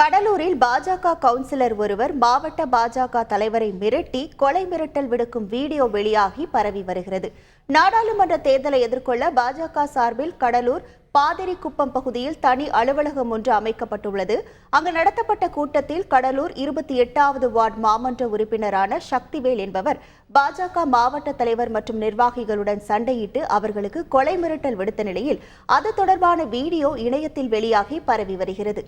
கடலூரில் பாஜக கவுன்சிலர் ஒருவர் மாவட்ட பாஜக தலைவரை மிரட்டி கொலை மிரட்டல் விடுக்கும் வீடியோ வெளியாகி பரவி வருகிறது. நாடாளுமன்ற தேர்தலை எதிர்கொள்ள பாஜக சார்பில் கடலூர் பாதிரிக்குப்பம் பகுதியில் தனி அலுவலகம் ஒன்று அமைக்கப்பட்டுள்ளது. அங்கு நடத்தப்பட்ட கூட்டத்தில் கடலூர் இருபத்தி எட்டாவது வார்டு மாமன்ற உறுப்பினரான சக்திவேல் என்பவர் பாஜக மாவட்ட தலைவர் மற்றும் நிர்வாகிகளுடன் சண்டையிட்டு அவர்களுக்கு கொலை மிரட்டல் விடுத்த நிலையில் அது தொடர்பான வீடியோ இணையத்தில் வெளியாகி பரவி வருகிறது.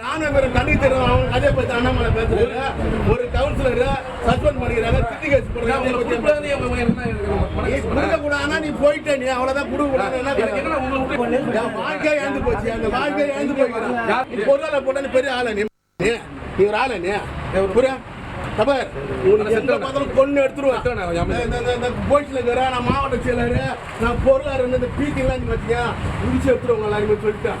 ராணுவ தண்ணி தருவாங்க அதே பத்தி அண்ணாமலை ஒரு கவுன்சிலர் சஸ்பெண்ட் பண்ணிக்கிறாங்க. திட்டி கேஸ் போடுறாங்க. கொடுக்க கூடாதுன்னா நீ போயிட்ட நீ அவ்வளவுதான் கொடுக்க கூடாது வாழ்க்கையே இழந்து போச்சு. அந்த வாழ்க்கையை இழந்து நீ பொருளாதார போட்டா பெரிய ஆளு நீ. நீ ஒரு ஆளு நீ. புரியா? தபார் கொண்டு எடுத்துருவேன் போலீஸ்ல இருக்கிற நான் மாவட்ட செயலர் நான் பொருளாதார இந்த பீக்கிங்லாம் வச்சியா முடிச்சு எடுத்துருவாங்க எல்லாருமே சொல்லிட்டேன்.